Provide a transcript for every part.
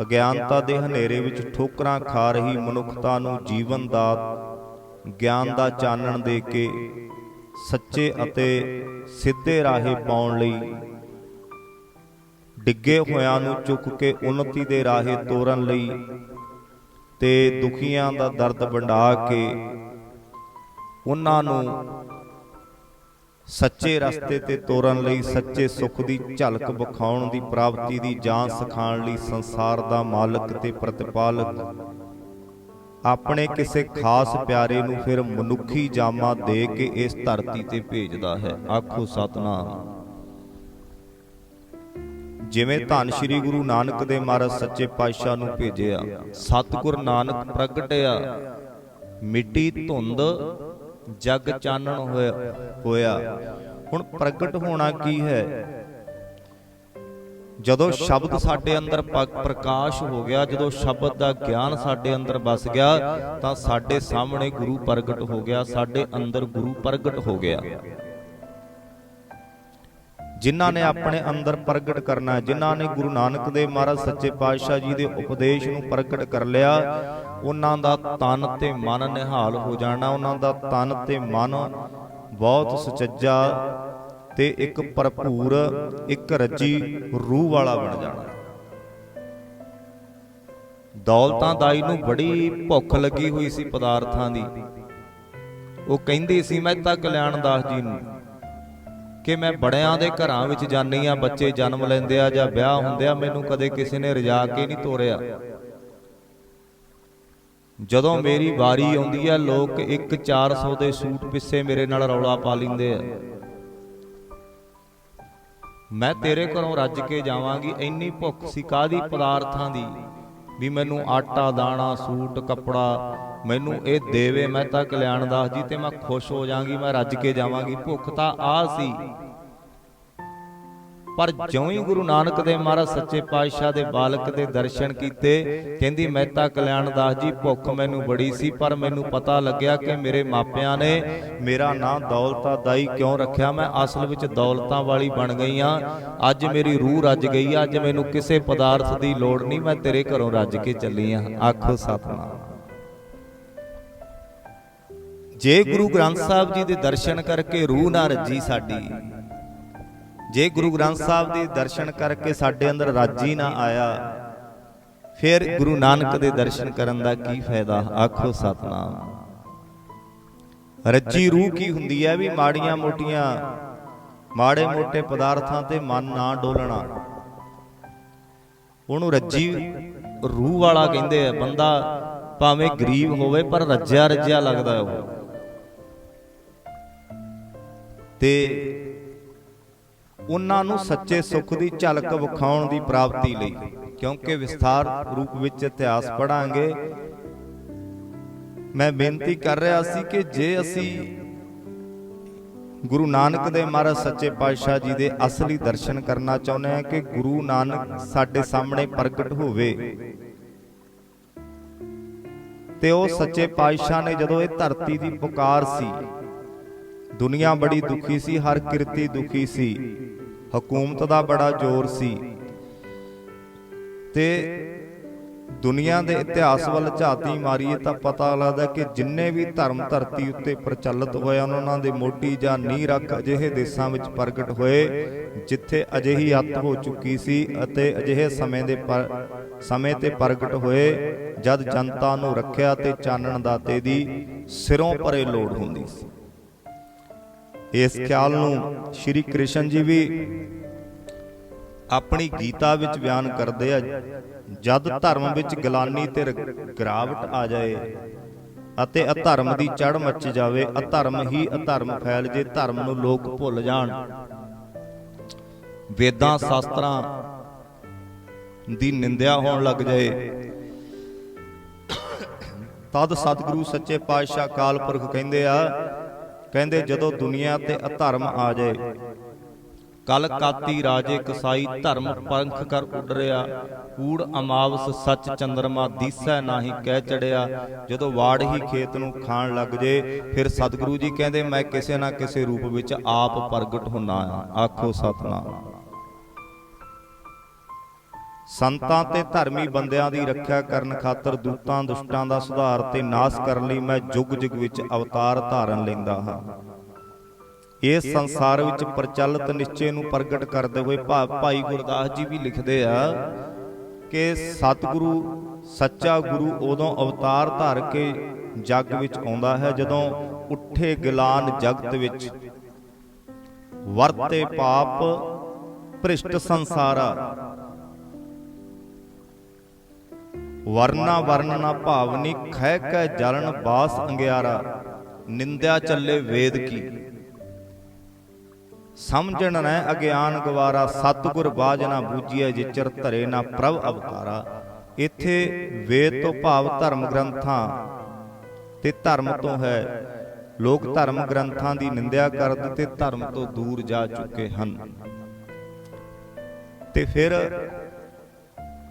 ਅਗਿਆਨਤਾ ਦੇ ਹਨੇਰੇ ਵਿੱਚ ਠੋਕਰਾਂ ਖਾ ਰਹੀ ਮਨੁੱਖਤਾ ਨੂੰ ਜੀਵਨ ਦਾ ਗਿਆਨ ਦਾ ਚਾਨਣ ਦੇ ਕੇ ਸੱਚੇ ਅਤੇ ਸਿੱਧੇ ਰਾਹੇ ਪਾਉਣ ਲਈ ਡਿੱਗੇ ਹੋਇਆਂ ਨੂੰ ਚੁੱਕ ਕੇ ਉન્નਤੀ ਦੇ ਰਾਹੇ ਤੋਰਨ ਲਈ ਤੇ ਦੁਖੀਆਂ ਦਾ ਦਰਦ ਵੰਡਾ ਕੇ ਉਹਨਾਂ ਨੂੰ ਸੱਚੇ ਰਸਤੇ ਤੇ ਤੋਰਨ ਲਈ ਸੱਚੇ ਸੁੱਖ ਦੀ ਝਲਕ ਵਿਖਾਉਣ ਦੀ ਪ੍ਰਾਪਤੀ ਦੀ ਜਾਂ ਸਿਖਾਉਣ ਲਈ ਸੰਸਾਰ ਦਾ ਮਾਲਕ ਤੇ ਪ੍ਰਤਿਪਾਲਕ। ਆਪਣੇ ਕਿਸੇ ਖਾਸ ਪਿਆਰੇ ਨੂੰ ਫਿਰ ਮਨੁੱਖੀ ਜਾਮਾ ਦੇ ਕੇ ਇਸ ਧਰਤੀ ਤੇ ਭੇਜਦਾ ਹੈ। ਆਖੋ ਸਤਨਾਮ। ਜਿਵੇਂ ਧੰਨ ਸ੍ਰੀ ਗੁਰੂ ਨਾਨਕ ਦੇ ਮਹਾਰਾਜ ਸੱਚੇ ਪਾਤਸ਼ਾਹ ਨੂੰ ਭੇਜਿਆ, ਸਤਿਗੁਰ ਨਾਨਕ ਪ੍ਰਗਟਿਆ, ਮਿੱਟੀ ਧੁੰਦ ਜਗ ਚਾਨਣ ਹੋਇਆ ਹੋਇਆ। ਹੁਣ ਪ੍ਰਗਟ ਹੋਣਾ ਕੀ ਹੈ? ਜਦੋਂ ਸ਼ਬਦ ਸਾਡੇ ਅੰਦਰ ਪ੍ਰਕਾਸ਼ ਹੋ ਗਿਆ, ਜਦੋਂ ਸ਼ਬਦ ਦਾ ਗਿਆਨ ਸਾਡੇ ਅੰਦਰ ਵਸ ਗਿਆ, ਤਾਂ ਸਾਡੇ ਸਾਹਮਣੇ ਗੁਰੂ ਪ੍ਰਗਟ ਹੋ ਗਿਆ, ਸਾਡੇ ਅੰਦਰ ਗੁਰੂ ਪ੍ਰਗਟ ਹੋ ਗਿਆ। ਜਿਨ੍ਹਾਂ ਨੇ ਆਪਣੇ ਅੰਦਰ ਪ੍ਰਗਟ ਕਰਨਾ ਹੈ, ਜਿਨ੍ਹਾਂ ਨੇ ਗੁਰੂ ਨਾਨਕ ਦੇਵ ਮਹਾਰਾਜ ਸੱਚੇ ਪਾਤਸ਼ਾਹ ਜੀ ਦੇ ਉਪਦੇਸ਼ ਨੂੰ ਪ੍ਰਗਟ ਕਰ ਲਿਆ ਉਹਨਾਂ ਦਾ ਤਨ ਤੇ ਮਨ ਨਿਹਾਲ ਹੋ ਜਾਣਾ, ਉਹਨਾਂ ਦਾ ਤਨ ਤੇ ਮਨ ਬਹੁਤ ਸੁਚੱਜਾ ਤੇ ਇੱਕ ਭਰਪੂਰ, ਇੱਕ ਰੱਜੀ ਰੂਹ ਵਾਲਾ ਬਣ ਜਾਣਾ। ਦੌਲਤਾਂ ਦਾਈ ਨੂੰ ਬੜੀ ਭੁੱਖ ਲੱਗੀ ਹੋਈ ਸੀ ਪਦਾਰਥਾਂ ਦੀ। ਉਹ ਕਹਿੰਦੀ ਸੀ ਮਹਿਤਾ ਕਲਿਆਣ ਦਾਸ ਜੀ ਨੂੰ ਕਿ ਮੈਂ ਬੜਿਆਂ ਦੇ ਘਰਾਂ ਵਿੱਚ ਜਾਨੀ ਆ ਬੱਚੇ ਜਨਮ ਲੈਂਦੇ ਆ ਜਾਂ ਵਿਆਹ ਹੁੰਦੇ ਆ, ਮੈਨੂੰ ਕਦੇ ਕਿਸੇ ਨੇ ਰਜਾ ਕੇ ਨਹੀਂ ਤੋਰਿਆ। ਜਦੋਂ ਮੇਰੀ ਵਾਰੀ ਆਉਂਦੀ ਆ ਲੋਕ 1 400 ਦੇ ਸੂਟ ਪਿੱਛੇ ਮੇਰੇ ਨਾਲ ਰੌਲਾ ਪਾ ਲਿੰਦੇ ਆ। ਮੈਂ ਤੇਰੇ ਘਰੋਂ ਰੱਜ ਕੇ ਜਾਵਾਂਗੀ ਇੰਨੀ ਭੁੱਖ ਸੀ ਕਾਦੀ ਪਦਾਰਥਾਂ ਦੀ? ਵੀ ਮੈਨੂੰ ਆਟਾ ਦਾਣਾ ਸੂਟ ਕੱਪੜਾ ਮੈਨੂੰ ਇਹ ਦੇਵੇ ਮੈਂ ਤਾਂ ਕਲਿਆਣ ਦਾਸ ਜੀ ਤੇ ਮੈਂ ਖੁਸ਼ ਹੋ ਜਾਾਂਗੀ ਮੈਂ ਰੱਜ ਕੇ ਜਾਵਾਂਗੀ ਭੁੱਖ ਤਾਂ ਆ ਸੀ। ਪਰ ਜਿਉਂ ਹੀ ਗੁਰੂ ਨਾਨਕ ਦੇਵ ਮਹਾਰਾਜ ਸੱਚੇ ਪਾਤਸ਼ਾਹ ਦੇ ਬਾਲਕ ਦੇ ਦਰਸ਼ਨ ਕੀਤੇ, ਕਹਿੰਦੀ ਮਹਿਤਾ ਕਲਿਆਣ ਦਾਸ ਜੀ, ਭੁੱਖ ਮੈਨੂੰ ਬੜੀ ਸੀ, ਪਰ ਮੈਨੂੰ ਪਤਾ ਲੱਗਿਆ ਕਿ ਮੇਰੇ ਮਾਪਿਆਂ ਨੇ ਮੇਰਾ ਨਾਂ ਦੌਲਤਾ ਦਾਈ ਕਿਉਂ ਰੱਖਿਆ? ਮੈਂ ਅਸਲ ਵਿੱਚ ਦੌਲਤਾਂ ਵਾਲੀ ਬਣ ਗਈ ਆ। ਅੱਜ ਮੇਰੀ ਰੂਹ ਰੱਜ ਗਈ ਆ, ਅੱਜ ਮੈਨੂੰ ਕਿਸੇ ਪਦਾਰਥ ਦੀ ਲੋੜ ਨਹੀਂ, ਮੈਂ ਤੇਰੇ ਘਰੋਂ ਰੱਜ ਕੇ ਚੱਲੀ ਆ। ਆਖੋ ਸਤਨਾਮ। ਜੇ ਗੁਰੂ ਗ੍ਰੰਥ ਸਾਹਿਬ ਜੀ ਦੇ ਦਰਸ਼ਨ ਕਰਕੇ ਰੂਹ ਨਾ ਰੱਜੀ ਸਾਡੀ ਜੇ ਗੁਰੂ ਗ੍ਰੰਥ ਸਾਹਿਬ ਦੇ ਦਰਸ਼ਨ ਕਰਕੇ ਸਾਡੇ ਅੰਦਰ ਰਾਜੀ ਨਾ ਆਇਆ, ਫਿਰ ਗੁਰੂ ਨਾਨਕ ਦੇ ਦਰਸ਼ਨ ਕਰਨ ਦਾ ਕੀ ਫਾਇਦਾ? ਆਖੋ ਸਤਨਾਮ। ਰੱਜੀ ਰੂਹ ਕੀ ਹੁੰਦੀ ਹੈ ਵੀ ਮਾੜੀਆਂ ਮੋਟੀਆਂ, ਮਾੜੇ ਮੋਟੇ ਪਦਾਰਥਾਂ ਤੇ ਮਨ ਨਾ ਡੋਲਣਾ। ਉਹਨੂੰ ਰੱਜੀ ਰੂਹ ਵਾਲਾ ਕਹਿੰਦੇ ਆ, ਬੰਦਾ ਭਾਵੇਂ ਗਰੀਬ ਹੋਵੇ, ਪਰ ਰੱਜਿਆ ਰੱਜਿਆ ਲੱਗਦਾ ਉਹ। ਤੇ ਉਹਨਾਂ ਨੂੰ ਸੱਚੇ ਸੁੱਖ ਦੀ ਝਲਕ ਵਿਖਾਉਣ ਦੀ ਪ੍ਰਾਪਤੀ ਲਈ। ਕਿਉਂਕਿ ਵਿਸਥਾਰ ਰੂਪ ਵਿੱਚ ਇਤਿਹਾਸ ਪੜਾਂਗੇ ਮੈਂ ਬੇਨਤੀ ਕਰ ਰਿਹਾ ਸੀ ਕਿ ਜੇ ਅਸੀਂ ਗੁਰੂ ਨਾਨਕ ਦੇ ਮਹਾਰਾਜ ਸੱਚੇ ਪਾਤਸ਼ਾਹ ਜੀ ਦੇ ਅਸਲੀ ਦਰਸ਼ਨ ਕਰਨਾ ਚਾਹੁੰਦੇ ਹਾਂ ਕਿ ਗੁਰੂ ਨਾਨਕ ਸਾਡੇ ਸਾਹਮਣੇ ਪ੍ਰਗਟ ਹੋਵੇ। ਤੇ ਉਹ ਸੱਚੇ ਪਾਤਸ਼ਾਹ ਨੇ ਜਦੋਂ ਇਹ ਧਰਤੀ ਦੀ ਪੁਕਾਰ ਸੀ ਦੁਨੀਆ ਬੜੀ ਦੁਖੀ ਸੀ ਹਰ ਕਿਰਤੀ ਦੁਖੀ ਸੀ। ਹਕੂਮਤ ਦਾ ਬੜਾ ਜ਼ੋਰ ਸੀ। ਤੇ ਦੁਨੀਆ ਦੇ ਇਤਿਹਾਸ ਵੱਲ ਝਾਤੀ ਮਾਰੀਏ ਤਾਂ ਪਤਾ ਲੱਗਦਾ ਕਿ ਜਿੰਨੇ ਵੀ ਧਰਮ ਧਰਤੀ ਉੱਤੇ ਪ੍ਰਚਲਿਤ ਹੋਏ ਹਨ ਉਹਨਾਂ ਦੇ ਮੋਢੀ ਜਾਂ ਨੀਂਹ ਰੱਖ ਅਜਿਹੇ ਦੇਸ਼ਾਂ ਵਿੱਚ ਪ੍ਰਗਟ ਹੋਏ ਜਿੱਥੇ ਅਜਿਹੀ ਅੱਤ ਹੋ ਚੁੱਕੀ ਸੀ ਅਤੇ ਅਜਿਹੇ ਸਮੇਂ ਦੇ ਸਮੇਂ ਤੇ ਪ੍ਰਗਟ ਹੋਏ ਜਦ ਜਨਤਾ ਨੂੰ ਰੱਖਿਆ ਤੇ ਚਾਨਣ ਦਾਤੇ ਦੀ ਸਿਰੋਂ ਪਰੇ ਲੋੜ ਹੁੰਦੀ ਸੀ ਇਸ ਖਿਆਲ ਨੂੰ ਸ਼੍ਰੀ ਕ੍ਰਿਸ਼ਨ ਜੀ ਵੀ ਆਪਣੀ ਗੀਤਾ ਵਿੱਚ ਬਿਆਨ ਕਰਦੇ ਆ, ਜਦ ਧਰਮ ਵਿੱਚ ਗਲਾਨੀ ਤੇ ਰ- ਆ ਜਾਏ ਅਤੇ ਅਧਰਮ ਦੀ ਚੜ ਮੱਚ ਜਾਵੇ, ਅਧਰਮ ਹੀ ਅਧਰਮ ਫੈਲ ਜੇ, ਧਰਮ ਨੂੰ ਲੋਕ ਭੁੱਲ ਜਾਣ। ਵੇਦਾਂ ਸ਼ਾਸਤਰਾਂ ਦੀ ਨਿੰਦਿਆ ਹੋਣ ਲੱਗ ਜਾਏ। ਤਦ ਸਤਿਗੁਰੂ ਸੱਚੇ ਪਾਤਸ਼ਾਹ ਕਾਲ ਪੁਰਖ ਕਹਿੰਦੇ ਆ ਕਹਿੰਦੇ ਜਦੋਂ ਦੁਨੀਆ ਤੇ ਅਧਰਮ ਆ ਜਾਏ ਕਲ ਕਾਤੀ ਰਾਜੇ ਕਸਾਈ ਧਰਮ ਪੰਖ ਕਰ ਉੱਡ ਰਿਆ ਕੂੜ ਅਮਾਵਸ ਸੱਚ ਚੰਦਰਮਾ ਦੀਸੈ ਨਾਹੀ ਕਹਿ ਚੜਿਆ। ਜਦੋਂ ਵਾੜ ਹੀ ਖੇਤ ਨੂੰ ਖਾਣ ਲੱਗ ਜੇ, ਫਿਰ ਸਤਿਗੁਰੂ ਜੀ ਕਹਿੰਦੇ, ਮੈਂ ਕਿਸੇ ਨਾ ਕਿਸੇ ਰੂਪ ਵਿੱਚ ਆਪ ਪ੍ਰਗਟ ਹੁੰਨਾ ਆ ਆਖੋ ਸਤਨਾਮ। ਸੰਤਾਂ ਤੇ ਧਰਮੀ ਬੰਦਿਆਂ ਦੀ ਰੱਖਿਆ ਕਰਨ ਖਾਤਰ ਦੂਤਾਂ, ਦੁਸ਼ਟਾਂ ਦਾ ਸੁਧਾਰ ਤੇ ਨਾਸ਼ ਕਰਨ ਲਈ ਮੈਂ ਜੁਗ ਜੁਗ ਵਿੱਚ ਅਵਤਾਰ ਧਾਰਨ ਲੈਂਦਾ ਹਾਂ। ਇਸ ਸੰਸਾਰ ਵਿੱਚ ਪ੍ਰਚਲਿਤ ਨਿਸ਼ਚੇ ਨੂੰ ਪ੍ਰਗਟ ਕਰਦੇ ਹੋਏ ਭਾਈ ਗੁਰਦਾਸ ਜੀ ਵੀ ਲਿਖਦੇ ਆ ਕਿ ਸਤਿਗੁਰੂ, ਸੱਚਾ ਗੁਰੂ ਉਦੋਂ ਅਵਤਾਰ ਧਾਰ ਕੇ ਜੱਗ ਵਿੱਚ ਆਉਂਦਾ ਹੈ ਜਦੋਂ ਉੱਠੇ ਗਿਲਾਨ ਜਗਤ ਵਿੱਚ। ਵਰਤੇ ਪਾਪ ਭ੍ਰਿਸ਼ਟ ਸੰਸਾਰਾ ਵਰਨਾ ਵਰਨਨਾ ਭਾਵਨੀ ਖਹਿ ਕੈ ਜਲਨ ਬਾਸ ਅੰਗਿਆਰਾ, ਨਿੰਦਿਆ ਚੱਲੇ ਵੇਦ ਕੀ। ਸਮਝਣ ਨੈ ਅਗਿਆਨ ਗਵਾਰਾ, ਸਤਿਗੁਰ ਬਾਜ ਨਾ ਬੂਝੀਐ ਜਿਚਰ ਧਰੇ ਨਾ ਪ੍ਰਭ ਅਵਤਾਰਾ। ਇੱਥੇ ਵੇਦ ਤੋਂ ਭਾਵ ਧਰਮ ਗ੍ਰੰਥਾਂ ਤੇ ਧਰਮ ਤੋਂ ਹੈ। ਲੋਕ ਧਰਮ ਗ੍ਰੰਥਾਂ ਦੀ ਨਿੰਦਿਆ ਕਰਦੇ ਤੇ ਧਰਮ ਤੋਂ ਦੂਰ ਜਾ ਚੁੱਕੇ ਹਨ। ਤੇ ਫਿਰ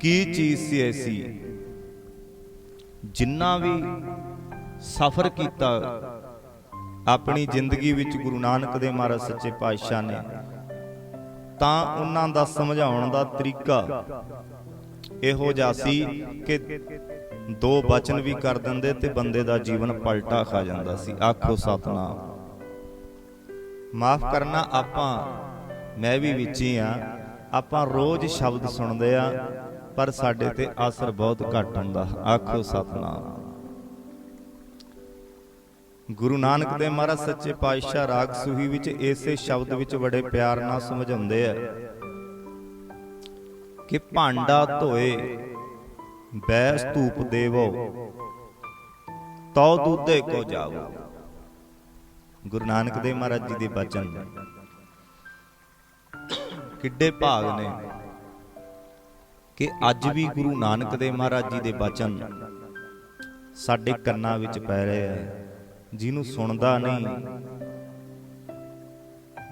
ਕੀ ਚੀਜ਼ ਸੀ ਐਸੀ? ਜਿੰਨਾ ਵੀ ਸਫ਼ਰ ਕੀਤਾ, ਆਪਣੀ ਜ਼ਿੰਦਗੀ ਵਿੱਚ ਗੁਰੂ ਨਾਨਕ ਦੇ ਮਹਾਰਾਜ ਸੱਚੇ ਪਾਤਸ਼ਾਹ ਨੇ, ਤਾਂ ਉਹਨਾਂ ਦਾ ਸਮਝਾਉਣ ਦਾ ਤਰੀਕਾ ਇਹੋ ਜਿਹਾ ਸੀ ਕਿ ਦੋ ਬਚਨ ਵੀ ਕਰ ਦਿੰਦੇ ਤੇ ਬੰਦੇ ਦਾ ਜੀਵਨ ਪਲਟਾ ਖਾ ਜਾਂਦਾ ਸੀ। ਆਖੋ ਸਤਨਾਮ। ਮਾਫ ਕਰਨਾ ਆਪਾਂ, ਮੈਂ ਵੀ ਵਿੱਚ ਹੀ ਆ ਆਪਾਂ ਰੋਜ਼ ਸ਼ਬਦ ਸੁਣਦੇ ਆ ਪਰ ਸਾਡੇ ਤੇ ਅਸਰ ਬਹੁਤ ਘੱਟ ਹੁੰਦਾ। ਆਖੋ ਸਤਨਾਮ। ਗੁਰੂ ਨਾਨਕ ਦੇ ਮਹਾਰਾਜ ਸੱਚੇ ਪਾਤਸ਼ਾਹ ਰਾਗ ਸੂਹੀ ਵਿੱਚ ਇਸੇ ਸ਼ਬਦ ਵਿੱਚ ਬੜੇ ਪਿਆਰ ਨਾਲ ਸਮਝਾਉਂਦੇ ਆ ਕਿ ਭਾਂਡਾ ਧੋਏ ਬੈ ਸਤੂਪ ਦੇਵੋ, ਤਉ ਦੁੱਧੇ ਕੋ ਜਾਵੋ। ਗੁਰੂ ਨਾਨਕ ਦੇਵ ਮਹਾਰਾਜ ਜੀ ਦੇ ਬਚਨ ਕਿੱਡੇ ਭਾਗ ਨੇ। ਕਿ ਅੱਜ ਵੀ ਗੁਰੂ ਨਾਨਕ ਦੇਵ ਮਹਾਰਾਜ ਜੀ ਦੇ ਬਚਨ ਸਾਡੇ ਕੰਨਾਂ ਵਿੱਚ ਪੈ ਰਹੇ ਆ। ਜਿਹਨੂੰ ਸੁਣਦਾ ਨਹੀਂ,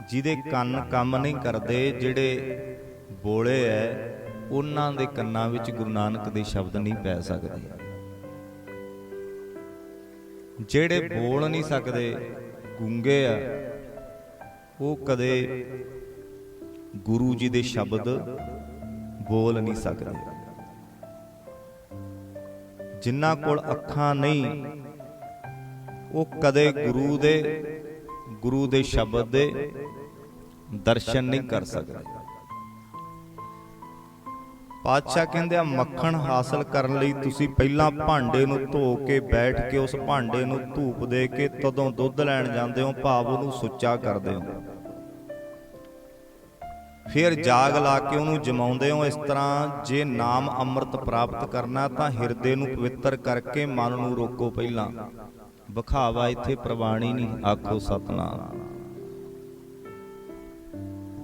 ਜਿਹਦੇ ਕੰਨ ਕੰਮ ਨਹੀਂ ਕਰਦੇ, ਜਿਹੜੇ ਬੋਲੇ ਐ, ਉਹਨਾਂ ਦੇ ਕੰਨਾਂ ਵਿੱਚ ਗੁਰੂ ਨਾਨਕ ਦੇ ਸ਼ਬਦ ਨਹੀਂ ਪੈ ਸਕਦੇ। ਜਿਹੜੇ ਬੋਲ ਨਹੀਂ ਸਕਦੇ, ਗੂੰਗੇ ਆ, ਉਹ ਕਦੇ ਗੁਰੂ ਜੀ ਦੇ ਸ਼ਬਦ ਬੋਲ ਨਹੀਂ ਸਕਦੇ। ਜਿਨ੍ਹਾਂ ਕੋਲ ਅੱਖਾਂ ਨਹੀਂ, ਉਹ ਕਦੇ ਗੁਰੂ ਦੇ ਗੁਰੂ ਦੇ ਸ਼ਬਦ ਦੇ ਦਰਸ਼ਨ ਨਹੀਂ ਕਰ ਸਕਦੇ। ਪਾਤਸ਼ਾਹ ਕਹਿੰਦੇ ਆ, ਮੱਖਣ ਹਾਸਲ ਕਰਨ ਲਈ ਤੁਸੀਂ ਪਹਿਲਾਂ ਭਾਂਡੇ ਨੂੰ ਧੋ ਕੇ ਬੈਠ ਕੇ ਉਸ ਭਾਂਡੇ ਨੂੰ ਧੂਪ ਦੇ ਕੇ ਤਦੋਂ ਦੁੱਧ ਲੈਣ ਜਾਂਦੇ ਹੋ, ਭਾਵ ਉਹਨੂੰ ਸੁੱਚਾ ਕਰਦੇ ਹੋ। ਫਿਰ ਜਾਗ ਲਾ ਕੇ ਉਹਨੂੰ ਜਮਾਉਂਦੇ ਹੋ ਇਸ ਤਰ੍ਹਾਂ ਜੇ ਨਾਮ ਅੰਮ੍ਰਿਤ ਪ੍ਰਾਪਤ ਕਰਨਾ ਤਾਂ ਹਿਰਦੇ ਨੂੰ ਪਵਿੱਤਰ ਕਰਕੇ ਮਨ ਨੂੰ ਰੋਕੋ ਪਹਿਲਾਂ। ਵਿਖਾਵਾ ਇੱਥੇ ਪ੍ਰਵਾਣੀ ਨਹੀਂ, ਆਖੋ ਸਤਨਾਮ।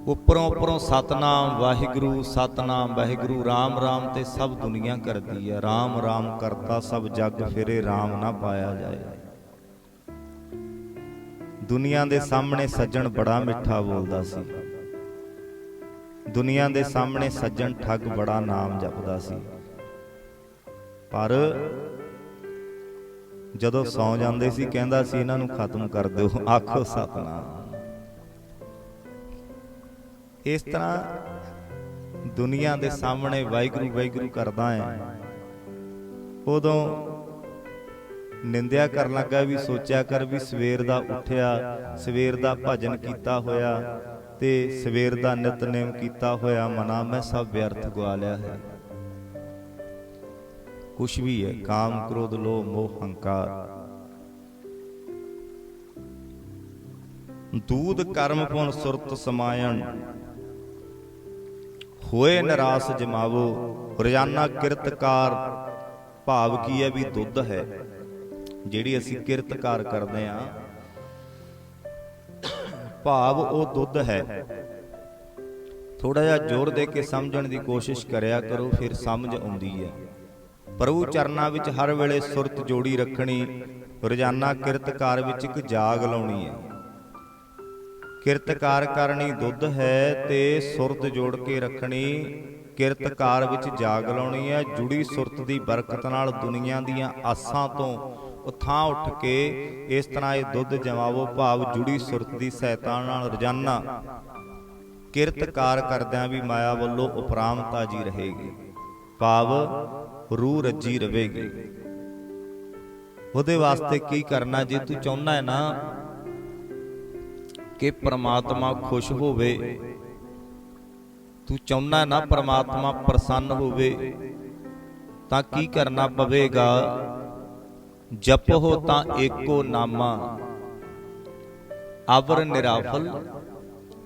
ਉੱਪਰੋਂ ਉੱਪਰੋਂ ਸਤਨਾਮ, ਵਾਹਿਗੁਰੂ ਸਤਨਾਮ, ਵਾਹਿਗੁਰੂ RAM RAM ਤੇ ਸਭ ਦੁਨੀਆ ਕਰਦੀ ਹੈ RAM RAM ਕਰਤਾ ਸਭ ਜੱਗ ਫਿਰੇ RAM ਨਾ ਪਾਇਆ ਜਾਏ। ਦੁਨੀਆ ਦੇ ਸਾਹਮਣੇ ਸੱਜਣ ਬੜਾ ਮਿੱਠਾ ਬੋਲਦਾ ਸੀ। ਦੁਨੀਆ ਦੇ ਸਾਹਮਣੇ ਸੱਜਣ ਠੱਗ ਬੜਾ ਨਾਮ ਜਪਦਾ ਸੀ। ਪਰ ਜਦੋਂ ਸੌ ਜਾਂਦੇ ਸੀ, ਕਹਿੰਦਾ ਸੀ, ਇਹਨਾਂ ਨੂੰ ਖਤਮ ਕਰ ਦਿਓ, ਆਖੋ ਸਤਨਾਮ। ਇਸ ਤਰ੍ਹਾਂ ਦੁਨੀਆ ਦੇ ਸਾਹਮਣੇ ਵਾਹਿਗੁਰੂ ਵਾਹਿਗੁਰੂ ਕਰਦਾ ਹੈ। ਉਦੋਂ ਨਿੰਦਿਆ ਕਰਨ ਲੱਗਾ ਵੀ, ਸੋਚਿਆ ਕਰ ਵੀ, ਸਵੇਰ ਦਾ ਉੱਠਿਆ, ਸਵੇਰ ਦਾ ਭਜਨ ਕੀਤਾ ਹੋਇਆ ਤੇ ਸਵੇਰ ਦਾ ਨਿਤਨੇਮ ਕੀਤਾ ਹੋਇਆ ਮਨਾ ਮੈਂ ਸਭ ਵਿਅਰਥ ਗਵਾ ਲਿਆ ਹੈ। ਕੁਛ ਵੀ ਹੈ, ਕਾਮ, ਕ੍ਰੋਧ, ਲੋਭ, ਮੋਹ, ਹੰਕਾਰ। ਦੂਧ, ਕਰਮ ਪੁਨ ਸੁਰਤ, ਸਮਾਇਣ। ਹੋਏ ਨਰਾਸ ਜਮਾਵੋ, ਰੋਜ਼ਾਨਾ ਕਿਰਤਕਾਰ, ਭਾਵ ਕੀ ਹੈ ਵੀ ਦੁੱਧ ਹੈ, ਜਿਹੜੀ ਅਸੀਂ ਕਿਰਤਕਾਰ ਕਰਦੇ ਆ ਭਾਵ ਉਹ ਦੁੱਧ ਹੈ। ਥੋੜਾ ਜਿਹਾ ਜ਼ੋਰ ਦੇ ਕੇ ਸਮਝਣ ਦੀ ਕੋਸ਼ਿਸ਼ ਕਰਿਆ ਕਰੋ, ਫਿਰ ਸਮਝ ਆਉਂਦੀ ਹੈ। ਪ੍ਰਭੂ ਚਰਨਾਂ ਵਿੱਚ ਹਰ ਵੇਲੇ ਸੁਰਤ ਜੋੜੀ ਰੱਖਣੀ, ਰੋਜ਼ਾਨਾ ਕਿਰਤਕਾਰ ਵਿੱਚ ਇੱਕ ਜਾਗ ਲਾਉਣੀ ਹੈ। ਕਿਰਤਕਾਰ ਕਰਨੀ ਦੁੱਧ ਹੈ ਤੇ ਸੁਰਤ ਜੋੜ ਕੇ ਰੱਖਣੀ, ਕਿਰਤਕਾਰ ਵਿੱਚ ਜਾਗ ਲਾਉਣੀ ਹੈ। ਜੁੜੀ ਸੁਰਤ ਦੀ ਬਰਕਤ ਨਾਲ ਦੁਨੀਆ ਦੀਆਂ ਆਸਾਂ ਤੋਂ ਉਥਾਂ ਉੱਠ ਕੇ ਇਸ ਤਰ੍ਹਾਂ ਇਹ ਦੁੱਧ ਜਮਾਵੋ, ਭਾਵ ਜੁੜੀ ਸੁਰਤ ਦੀ ਸਹਾਇਤਾ ਨਾਲ ਰੋਜ਼ਾਨਾ ਕਿਰਤਕਾਰ ਕਰਦਿਆਂ ਵੀ ਮਾਇਆ ਵੱਲੋਂ ਉਪਰਾਮਤਾ ਜੀ ਰਹੇਗੀ, ਭਾਵ ਰੂਹ ਰੱਜੀ ਰਵੇਗੀ। ਉਹਦੇ ਵਾਸਤੇ ਕੀ ਕਰਨਾ, ਜੇ ਤੂੰ ਚਾਹੁੰਦਾ ਹੈ ਨਾ ਕਿ ਪ੍ਰਮਾਤਮਾ ਖੁਸ਼ ਹੋਵੇ, ਤੂੰ ਚਾਹੁੰਦਾ ਹੈ ਨਾ ਪ੍ਰਮਾਤਮਾ ਪ੍ਰਸੰਨ ਹੋਵੇ, ਤਾਂ ਕੀ ਕਰਨਾ ਪਵੇਗਾ? ਜਪੋ ਤਾਂ ਏਕੋ ਨਾਮਾ। ਅਵਰ ਨਿਰਾਫਲ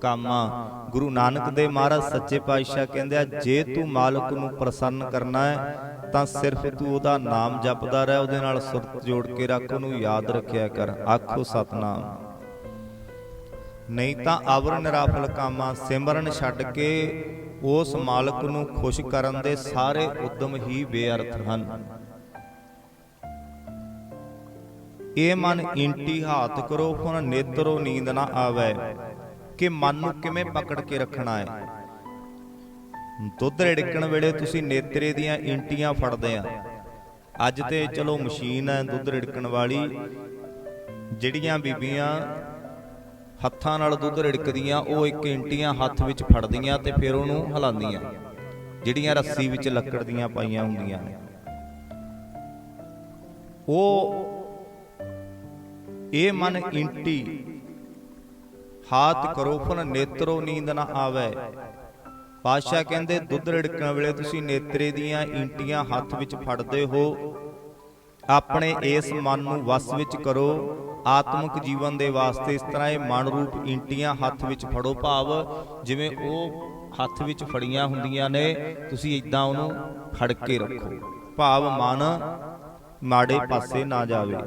ਕਾਮਾ। ਗੁਰੂ ਨਾਨਕ ਦੇ ਮਹਾਰਾਜ ਸੱਚੇ ਪਾਤਸ਼ਾਹ ਕਹਿੰਦੇ ਆ ਜੇ ਤੂੰ ਮਾਲਕ ਨੂੰ ਪ੍ਰਸੰਨ ਕਰਨਾ ਹੈ ਤਾਂ ਸਿਰਫ ਤੂੰ ਉਹਦਾ ਨਾਮ ਜਪਦਾ ਰਹਿ ਉਹਦੇ ਨਾਲ ਸੁਰਤ ਜੋੜ ਕੇ ਰੱਖ ਉਹਨੂੰ ਯਾਦ ਰੱਖਿਆ ਕਰ ਆਖੋ ਸਤਨਾਮ। ਨਹੀਂ ਤਾਂ ਅਵਰ ਨਿਰਾਫਲ ਕਾਮਾ ਸਿਮਰਨ ਛੱਡ ਕੇ ਉਸ ਮਾਲਕ ਨੂੰ ਖੁਸ਼ ਕਰਨ ਦੇ ਸਾਰੇ ਉਦਮ ਹੀ ਬੇਅਰਥ ਹਨ। ਇਹ ਮਨ ਇੰਟੀ ਹਾਥ ਕਰੋ, ਹੁਣ ਨੇਤਰੋ ਨੀਂਦ ਨਾ ਆਵੇ, ਕਿ ਮਨ ਨੂੰ ਕਿਵੇਂ ਪਕੜ ਕੇ ਰੱਖਣਾ ਹੈ? ਦੁੱਧ ਰਿੜਕਣ ਵੇਲੇ ਤੁਸੀਂ ਨੇਤਰੇ ਦੀਆਂ ਇੰਟੀਆਂ ਫੜਦੇ ਆ। ਅੱਜ ਤੇ ਚਲੋ ਮਸ਼ੀਨ ਹੈ ਦੁੱਧ ਰਿੜਕਣ ਵਾਲੀ, ਜਿਹੜੀਆਂ ਬੀਬੀਆਂ ਹੱਥਾਂ ਨਾਲ ਦੁੱਧ ਰਿੜਕਦੀਆਂ, ਉਹ ਇੱਕ ਇੰਟੀਆਂ ਹੱਥ ਵਿੱਚ ਫੜਦੀਆਂ ਤੇ ਫਿਰ ਉਹਨੂੰ ਹਿਲਾਉਂਦੀਆਂ, ਜਿਹੜੀਆਂ ਰੱਸੀ ਵਿੱਚ ਲੱਕੜ ਦੀਆਂ ਪਾਈਆਂ ਹੁੰਦੀਆਂ ਨੇ। ਉਹ ਇਹ ਮਨ ਇੰਟੀ। ਹਾਥ ਕਰੋ ਫਨ ਨੇਤਰੋ ਨੀਂਦ ਨਾ ਆਵੇ। ਪਾਸ਼ਾ ਕਹਿੰਦੇ, ਦੁੱਧ ਰਿੜਕਣ ਵੇਲੇ ਤੁਸੀਂ ਨੇਤਰੇ ਦੀਆਂ ਇੰਟੀਆਂ ਹੱਥ ਵਿੱਚ ਫੜਦੇ ਹੋ। ਆਪਣੇ ਇਸ ਮਨ ਨੂੰ ਵਸ ਵਿੱਚ ਕਰੋ। ਆਤਮਿਕ ਜੀਵਨ ਦੇ ਵਾਸਤੇ ਇਸ ਤਰ੍ਹਾਂ ਇਹ ਮਨ ਰੂਪ ਇੰਟੀਆਂ ਹੱਥ ਵਿੱਚ ਫੜੋ ਭਾਵ, ਜਿਵੇਂ ਉਹ ਹੱਥ ਵਿੱਚ ਫੜੀਆਂ ਹੁੰਦੀਆਂ ਨੇ, ਤੁਸੀਂ ਇਦਾਂ ਉਹਨੂੰ ਫੜ ਕੇ ਰੱਖੋ। ਭਾਵ ਮਨ ਮਾੜੇ ਪਾਸੇ ਨਾ ਜਾਵੇ।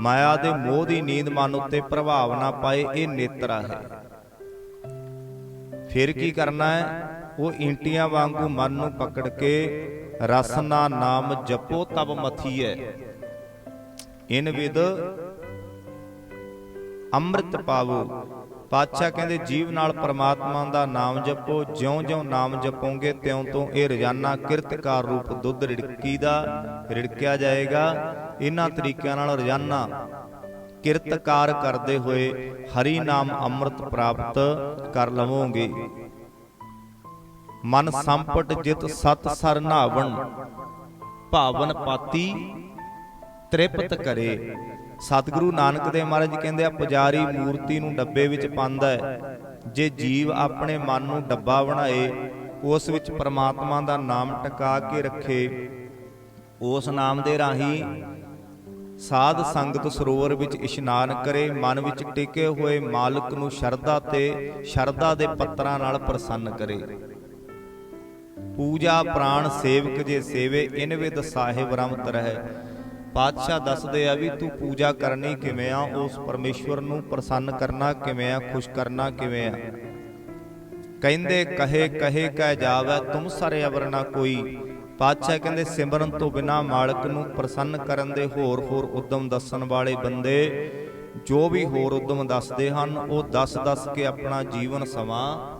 ਮਾਇਆ ਦੇ ਮੋਹ ਦੀ ਨੀਂਦ ਮਨ ਉੱਤੇ ਪ੍ਰਭਾਵ ਨਾ ਪਾਏ ਇਹ ਨੇਤਰਾ ਹੈ। ਫਿਰ ਕੀ ਕਰਨਾ ਹੈ? ਉਹ ਇੰਟੀਆਂ ਵਾਂਗੂ ਮਨ ਨੂੰ ਪਕੜ ਕੇ ਰਸਨਾ ਨਾਮ ਜਪੋ ਤਬ ਮਥੀਐ ਇਨ ਵਿਦ ਅੰਮ੍ਰਿਤ ਪਾਵੋ। ਪਾਤਸ਼ਾਹ ਕਹਿੰਦੇ, ਜੀਵ ਨਾਲ ਪਰਮਾਤਮਾ ਦਾ ਨਾਮ ਜਪੋ, ਜਿਉਂ-ਜਿਉਂ ਨਾਮ ਜਪੋਗੇ ਤਿਉਂ ਤੋਂ ਇਹ ਰੋਜ਼ਾਨਾ ਕਿਰਤਕਾਰ ਰੂਪ ਦੁੱਧ ਰਿੜਕੀ ਦਾ ਰਿੜਕਿਆ ਜਾਏਗਾ। ਇਹਨਾਂ ਤਰੀਕਿਆਂ ਨਾਲ ਰੋਜ਼ਾਨਾ ਕਿਰਤਕਾਰ ਕਰਦੇ ਹੋਏ ਹਰੀ ਨਾਮ ਅੰਮ੍ਰਿਤ ਪ੍ਰਾਪਤ ਕਰ ਲਵੋਗੇ। ਮਨ ਸੰਪਟ ਜਿਤ ਸਤ ਸਰ ਭਾਵਨ ਪਾਤੀ ਤ੍ਰਿਪਤ ਕਰੇ। ਸਤਿਗੁਰੂ ਨਾਨਕ ਦੇਵ ਮਹਾਰਾਜ ਕਹਿੰਦੇ ਆ, ਪੁਜਾਰੀ ਮੂਰਤੀ ਨੂੰ ਡੱਬੇ ਵਿੱਚ ਪਾਉਂਦਾ ਹੈ। ਜੇ ਜੀਵ ਆਪਣੇ ਮਨ ਨੂੰ ਡੱਬਾ ਬਣਾਏ, ਉਸ ਵਿੱਚ ਪਰਮਾਤਮਾ ਦਾ ਨਾਮ ਟਿਕਾ ਕੇ ਰੱਖੇ, ਉਸ ਨਾਮ ਦੇ ਰਾਹੀਂ ਸਾਧ ਸੰਗਤ ਸਰੋਵਰ ਵਿੱਚ ਇਸ਼ਨਾਨ ਕਰੇ, ਮਨ ਵਿੱਚ ਟਿਕੇ ਹੋਏ ਮਾਲਕ ਨੂੰ ਸ਼ਰਧਾ ਤੇ, ਸ਼ਰਧਾ ਦੇ ਪੱਤਰਾਂ ਨਾਲ ਪ੍ਰਸੰਨ ਕਰੇ। ਪੂਜਾ ਪ੍ਰਾਣ ਸੇਵਕ ਜੇ ਸੇਵੇ ਇਨਵਿਦ ਸਾਹਿਬ ਰਮਤ ਰਹਿ। ਪਾਤਸ਼ਾਹ ਦੱਸਦੇ ਆ ਵੀ ਤੂੰ ਪੂਜਾ ਕਰਨੀ ਕਿਵੇਂ ਆ, ਉਸ ਪਰਮੇਸ਼ਵਰ ਨੂੰ ਪ੍ਰਸੰਨ ਕਰਨਾ ਕਿਵੇਂ ਆ, ਖੁਸ਼ ਕਰਨਾ ਕਿਵੇਂ ਆ? ਕਹਿੰਦੇ, ਕਹੇ ਕਹੇ, ਕਹਿ ਜਾਵੇ, ਤੁਮ ਸਾਰੇ ਅਵਰ ਨਾ ਕੋਈ। ਪਾਤਸ਼ਾਹ ਕਹਿੰਦੇ, ਸਿਮਰਨ ਤੋਂ ਬਿਨਾ ਮਾਲਕ ਨੂੰ ਪ੍ਰਸੰਨ ਕਰਨ ਦੇ ਹੋਰ ਹੋਰ ਉਦਮ ਦੱਸਣ ਵਾਲੇ ਬੰਦੇ ਜੋ ਵੀ ਹੋਰ ਉਦਮ ਦੱਸਦੇ ਹਨ, ਉਹ ਦੱਸ ਦੱਸ ਕੇ ਆਪਣਾ ਜੀਵਨ ਸਮਾਂ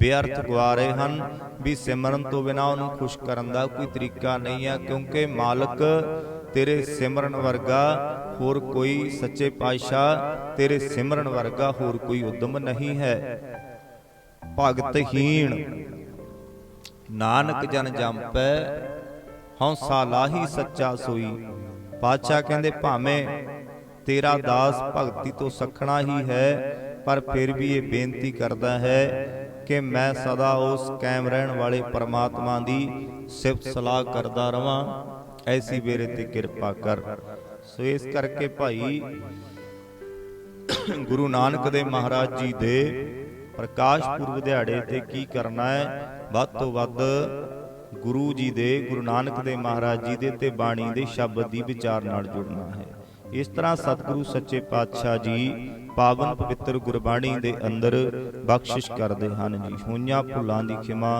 ਬੇਅਰਥ ਗਵਾ ਰਹੇ ਹਨ ਵੀ ਸਿਮਰਨ ਤੋਂ ਬਿਨਾ ਉਹਨੂੰ ਖੁਸ਼ ਕਰਨ ਦਾ ਕੋਈ ਤਰੀਕਾ ਨਹੀਂ ਹੈ ਕਿਉਂਕਿ ਮਾਲਕ ਤੇਰੇ ਸਿਮਰਨ ਵਰਗਾ ਹੋਰ ਕੋਈ ਸੱਚੇ ਪਾਤਸ਼ਾਹ, ਤੇਰੇ ਸਿਮਰਨ ਵਰਗਾ ਹੋਰ ਕੋਈ ਉਦਮ ਨਹੀਂ ਹੈ। ਭਗਤਹੀਣ ਨਾਨਕ ਜਨ ਜੰਪੈ ਹਉਸਾ ਲਾਹੀ ਸੱਚਾ ਸੋਈ। ਪਾਤਸ਼ਾਹ ਕਹਿੰਦੇ, ਭਾਵੇਂ ਤੇਰਾ ਦਾਸ ਭਗਤੀ ਤੋਂ ਸਖਣਾ ਹੀ ਹੈ, ਪਰ ਫਿਰ ਵੀ ਇਹ ਬੇਨਤੀ ਕਰਦਾ ਹੈ ਕਿ ਮੈਂ ਸਦਾ ਉਸ ਕਾਇਮ ਰਹਿਣ ਵਾਲੇ ਪਰਮਾਤਮਾ ਦੀ ਸਿਫਤ ਸਲਾਹ ਕਰਦਾ ਰਵਾਂ। ਐਸੀ ਮੇਰੇ ਤੇ ਕਿਰਪਾ ਕਰ। ਸੋ ਇਸ ਕਰਕੇ ਭਾਈ ਗੁਰੂ ਨਾਨਕ ਦੇ ਮਹਾਰਾਜ ਜੀ ਦੇ ਪ੍ਰਕਾਸ਼ ਪੁਰਬ ਦਿਹਾੜੇ ਤੇ ਕੀ ਕਰਨਾ ਹੈ? ਵੱਧ ਤੋਂ ਵੱਧ ਗੁਰੂ ਜੀ ਦੇ, ਗੁਰੂ ਨਾਨਕ ਦੇ ਮਹਾਰਾਜ ਜੀ ਦੇ ਤੇ ਬਾਣੀ ਦੇ ਸ਼ਬਦ ਦੀ ਵਿਚਾਰ ਨਾਲ ਜੁੜਨਾ ਹੈ। ਇਸ ਤਰ੍ਹਾਂ ਸਤਿਗੁਰੂ ਸੱਚੇ ਪਾਤਸ਼ਾਹ ਜੀ ਪਾਵਨ ਪਵਿੱਤਰ ਗੁਰਬਾਣੀ ਦੇ ਅੰਦਰ ਬਖਸ਼ਿਸ਼ ਕਰਦੇ ਹਨ ਜੀ। ਹੋਈਆਂ ਭੁੱਲਾਂ ਦੀ ਖਿਮਾ।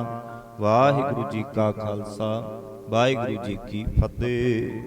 ਵਾਹਿਗੁਰੂ ਜੀ ਕਾ ਖਾਲਸਾ। ਵਾਹਿਗੁਰੂ ਜੀ ਕੀ ਫਤਿਹ।